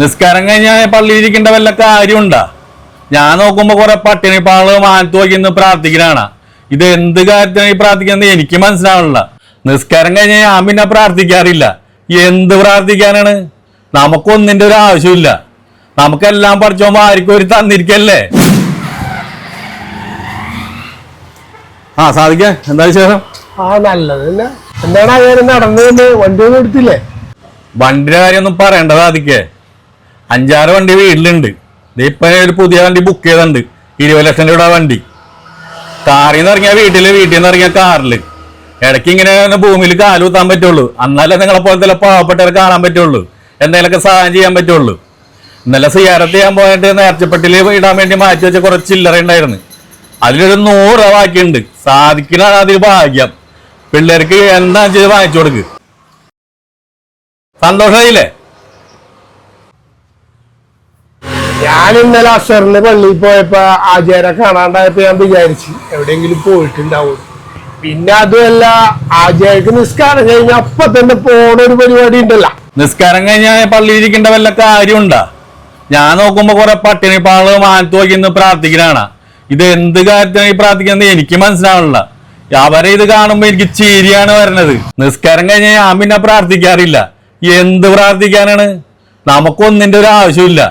നിസ്കാരം കഴിഞ്ഞാൽ പള്ളിയിലിരിക്കേണ്ട വല്ല കാര്യമുണ്ടാ? ഞാൻ നോക്കുമ്പോ കുറെ പട്ടിണി പാൾ മാനത്ത് നോക്കി ഇന്ന് പ്രാർത്ഥിക്കലാണ്. ഇത് എന്ത് കാര്യത്തിനാണ് ഈ പ്രാർത്ഥിക്കുന്നത് എനിക്ക് മനസ്സിലാവണില്ല. നിസ്കാരം കഴിഞ്ഞാൽ ഞാൻ പിന്നെ പ്രാർത്ഥിക്കാറില്ല. എന്ത് പ്രാർത്ഥിക്കാനാണ്? നമുക്കൊന്നിന്റെ ഒരു ആവശ്യമില്ല നമുക്കെല്ലാം പഠിച്ചോമ്പോ ആർക്കും ഒരു തന്നിരിക്കല്ലേ? ആ സാധിക്ക? എന്താ വിശേഷം? ആ നല്ലത് എന്താണ് നടന്നു വണ്ടി ഒന്നും എടുത്തില്ലേ? വണ്ടിയുടെ കാര്യമൊന്നും പറയണ്ട സാധിക്കേ? അഞ്ചാറ് വണ്ടി വീട്ടിലുണ്ട്. ദേ ഇപ്പൊ ഒരു പുതിയ വണ്ടി ബുക്ക് ചെയ്തുണ്ട്. ഇരുപത് ലക്ഷം രൂപ വണ്ടി. കാറിൽ നിന്ന് ഇറങ്ങിയ വീട്ടിൽ വീട്ടിൽ നിന്ന് ഇറങ്ങിയ കാറിൽ ഇടയ്ക്ക് ഇങ്ങനെ ഭൂമിയിൽ കാലുകുത്താൻ പറ്റുള്ളൂ. എന്നാലേ നിങ്ങളെ പോലത്തെ പാവപ്പെട്ടവരെ കാണാൻ പറ്റുള്ളൂ. എന്തെങ്കിലുമൊക്കെ സഹായം ചെയ്യാൻ പറ്റുള്ളൂ. ഇന്നലെ സിയാരത്ത് ചെയ്യാൻ പോയിട്ട് നേർച്ചപ്പെട്ടിൽ ഇടാൻ വേണ്ടി മാറ്റി വെച്ച കുറച്ച് ചില്ലറ ഉണ്ടായിരുന്നു. അതിലൊരു നൂറ് രൂപ ബാക്കിയുണ്ട്. സാധിക്കണ അതിൽ ഭാഗ്യം. പിള്ളേർക്ക് എന്താ ചെയ്ത് വാങ്ങിച്ചു കൊടുക്ക്. സന്തോഷമായില്ലേ? ഞാൻ ഇന്നലെ അസറിന് പള്ളിയിൽ പോയപ്പോ ആചാര കാണാണ്ടായപ്പോ ഞാൻ വിചാരിച്ചു എവിടെയെങ്കിലും പോയിട്ടുണ്ടാവും. പിന്നെ അതുമല്ല ആചാര്യക്ക് നിസ്കാരം കഴിഞ്ഞ അപ്പൊ തന്നെ പോണ ഒരു പരിപാടി ഉണ്ടല്ലോ. നിസ്കാരം കഴിഞ്ഞാൽ പള്ളിയിരിക്കേണ്ട വല്ല കാര്യമുണ്ടാ? ഞാൻ നോക്കുമ്പോ കുറെ പട്ടിണി പാൾ മാനത്ത് പോയി ഇന്ന് പ്രാർത്ഥിക്കണാണ് ഇത് എന്ത് കാര്യത്തിനാണ് ഈ പ്രാർത്ഥിക്കുന്നത് എനിക്ക് മനസ്സിലാവണില്ല. അവരെ ഇത് കാണുമ്പോ എനിക്ക് ചീരിയാണ് വരണത് നിസ്കാരം കഴിഞ്ഞാൽ ഞാൻ പിന്നെ പ്രാർത്ഥിക്കാറില്ല. എന്ത് പ്രാർത്ഥിക്കാനാണ്? നമുക്കൊന്നിന്റെ ഒരു ആവശ്യമില്ല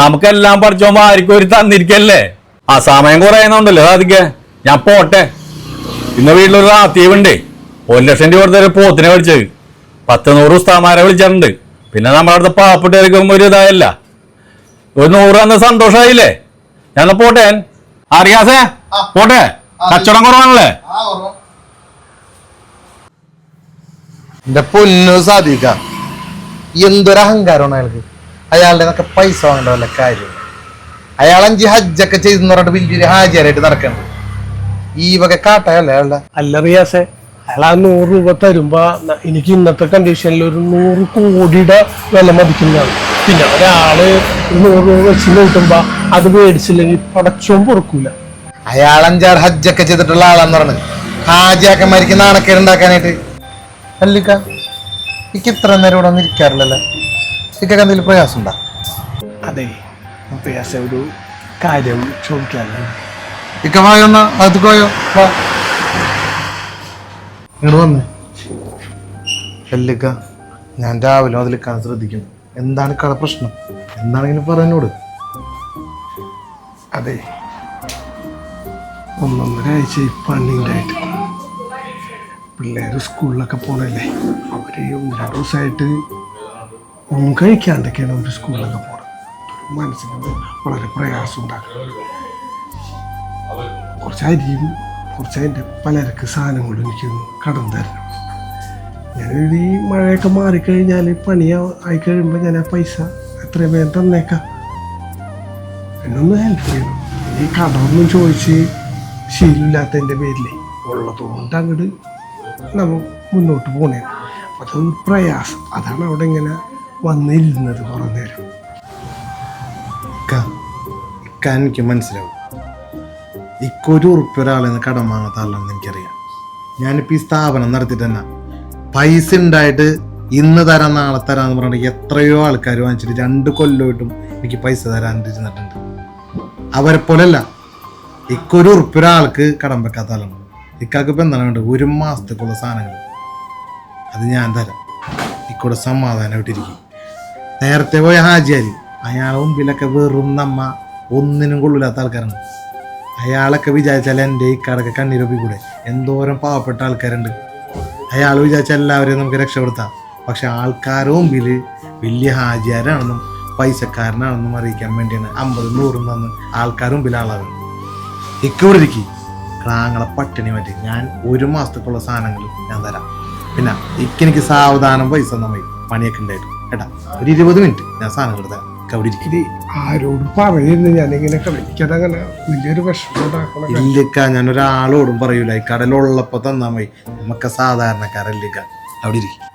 നമുക്കെല്ലാം പഠിച്ചോമ്പോ ആർക്കും ഒരു തന്നിരിക്കല്ലേ? ആ സമയം കുറയുന്നുണ്ടല്ലോ അതൊക്കെ ഞാൻ പോട്ടെ. ഇന്ന് വീട്ടിലൊരു റാത്തീവുണ്ടേ ഒരു ലക്ഷം രൂപ കൊടുത്തൊരു പോത്തിനെ വിളിച്ചത്. പത്ത് നൂറ് ഉസ്താമാരെ വിളിച്ചിട്ടുണ്ട്. പിന്നെ നമ്മുടെ അടുത്ത് പാവപ്പെട്ടവർക്കും ഒരു ഇതായല്ല. ഒരു നൂറ് തന്ന സന്തോഷമായില്ലേ ഞാൻ പോട്ടെ? അറിയാസേ? പോട്ടെ? കച്ചവടം കുറവാണല്ലേ? എന്റെ പൊന്നു സാധിക്ക. എന്തൊരു അഹങ്കാരമാണ് അയാൾക്ക്. അയാളുടെ ഒക്കെ പൈസ വാങ്ങേണ്ട വല്ല കാര്യം. അയാൾ അഞ്ച് ഹജ്ജൊക്കെ ചെയ്തെന്ന് പറഞ്ഞിട്ട് വലിയൊരു ഹാജിയാരായിട്ട് നടക്കണ്ട്. ഈ വക കാട്ടയല്ലേ അയാളുടെ? അല്ല റിയാസെ അയാൾ ആ നൂറ് രൂപ തരുമ്പോ എനിക്ക് ഇന്നത്തെ കണ്ടീഷനിൽ ഒരു നൂറ് കോടിയുടെ വില മതിക്കുന്നതാണ്. പിന്നെ ഒരാൾ ഒരു നൂറ് രൂപ വെച്ച് നോക്കുമ്പോ അത് മേടിച്ചില്ലെങ്കിൽ പടച്ചോം പൊറുക്കൂല. അയാൾ അഞ്ചാറ് ഹജ്ജൊക്കെ ചെയ്തിട്ടുള്ള ആളാന്ന് പറഞ്ഞത് ഹാജിയാക്കന്മാർക്ക് നാണക്കേട് ഉണ്ടാക്കാനായിട്ട് അല്ലിക്ക എനിക്ക് ഇത്ര നേരം ഇവിടെ ഒന്നും ഇരിക്കാറില്ലല്ലോ? ഇക്കൊക്കെ എന്തെങ്കിലും പ്രയാസം ഉണ്ടോ അതെ പ്രയാസം ഒരു കാര്യം ചോദിക്കാനുണ്ട് ഇക്ക വായോ എന്നാ വാ. ഇങ്ങോട്ട് വന്നേ. എല്ലിക്ക ഞാൻ രാവിലെ അതിൽ കാണാൻ ശ്രദ്ധിക്കും എന്താണ് കട പ്രശ്നം? എന്താണെങ്കിലും പറഞ്ഞോട് അതെ ഒന്നൊന്നര ആഴ്ച ഈ പണിണ്ടായിട്ട് പിള്ളേർ സ്കൂളിലൊക്കെ പോണല്ലേ അവർ ഒന്ന് രണ്ട് ദിവസമായിട്ട് ഒന്നും കഴിക്കാണ്ടൊക്കെയാണ് ഒരു സ്കൂളിലൊക്കെ പോകുന്നത് മനസ്സിന് വളരെ പ്രയാസം ഉണ്ടാക്കുന്നത് കുറച്ച് അരിയും കുറച്ച് അതിന്റെ പലചരക്ക് സാധനങ്ങളും എനിക്ക് കടം തരണം. ഞാൻ ഈ മഴയൊക്കെ മാറിക്കഴിഞ്ഞാൽ പണി ആയി കഴിയുമ്പോൾ ഞാൻ ആ പൈസ എത്രയും വേഗം തന്നേക്കാം. എന്നൊന്ന് ഹെൽപ്പ് ചെയ്യണം. ഈ കടമൊന്നും ചോദിച്ച് ശീലമില്ലാത്തതിന്റെ പേരിലേ ഉള്ളതുകൊണ്ട് അങ്ങോട്ട് നമ്മൾ മുന്നോട്ട് പോണേ. അതൊരു പ്രയാസം. അതാണ് അവിടെ ഇങ്ങനെ വന്നിരുന്നത് കുറേ എനിക്ക് മനസ്സിലാവും. ഇക്കൊരു ഉറുപ്പ് ഒരാളെന്ന് കടം വാങ്ങാത്ത ആളാണെന്ന് എനിക്കറിയാം. ഞാനിപ്പോൾ ഈ സ്ഥാപനം നടത്തിയിട്ട് തന്നെ പൈസ ഉണ്ടായിട്ട് ഇന്ന് തരാം നാളെ തരാമെന്ന് പറഞ്ഞിട്ട് എത്രയോ ആൾക്കാർ വാങ്ങിച്ചിട്ട് രണ്ട് കൊല്ലമായിട്ടും എനിക്ക് പൈസ തരാനിരുന്നിട്ടുണ്ട് അവരെ പോലെയല്ല ഇക്കൊരു ഉറുപ്പ് ഒരാൾക്ക് കടം വെക്കാത്ത ആളാണ് ഇക്കാക്ക് ഇപ്പം എന്താണ് വേണ്ടത്? ഒരു മാസത്തേക്കുള്ള സാധനങ്ങൾ. അത് ഞാൻ തരാം. ഇക്കൂടെ സമാധാനമായിട്ടിരിക്കും. നേരത്തെ പോയ ഹാജിയാരി. അയാളെ മുമ്പിലൊക്കെ വെറും നമ്മ ഒന്നിനും കൊള്ളില്ലാത്ത ആൾക്കാരാണ്. അയാളൊക്കെ വിചാരിച്ചാൽ എന്റെ ഈ കടക്ക് കണ്ണീരൊപ്പി കൂടെ എന്തോരം പാവപ്പെട്ട ആൾക്കാരുണ്ട്. അയാൾ വിചാരിച്ച എല്ലാവരെയും നമുക്ക് രക്ഷപ്പെടുത്താം. പക്ഷെ ആൾക്കാരുടെ മുമ്പിൽ വലിയ ഹാജിയാരാണെന്നും പൈസക്കാരനാണെന്നും അറിയിക്കാൻ വേണ്ടിയാണ് അമ്പതും നൂറും തന്ന് ആൾക്കാരുടെ മുമ്പിൽ ആളാവ്. ഇക്കൂടെ ഇരിക്കി. ക്ലാങ്ങളെ പട്ടിണി മാറ്റി. ഞാൻ ഒരു മാസത്തേക്കുള്ള സാധനങ്ങൾ ഞാൻ തരാം. പിന്നെ ഇക്കെനിക്ക് സാവധാനം പൈസ നമ്മൾ പണിയൊക്കെ ഉണ്ടായിട്ട്. കേട്ടാ ഒരു ഇരുപത് മിനിറ്റ്. ഞാൻ സാധനം ഇരിക്കും. ഇത് ആരോട് എനിക്കതങ്ങനെ വലിയൊരു വിഷമം ഉണ്ടാക്കണം ഇല്ലിക്ക ഞാൻ ഒരാളോടും പറയൂല. ഈ കടലുള്ളപ്പോ തന്നാ മതി. നമുക്ക് സാധാരണക്കാരല്ലിക്ക അവിടെ ഇരിക്കും.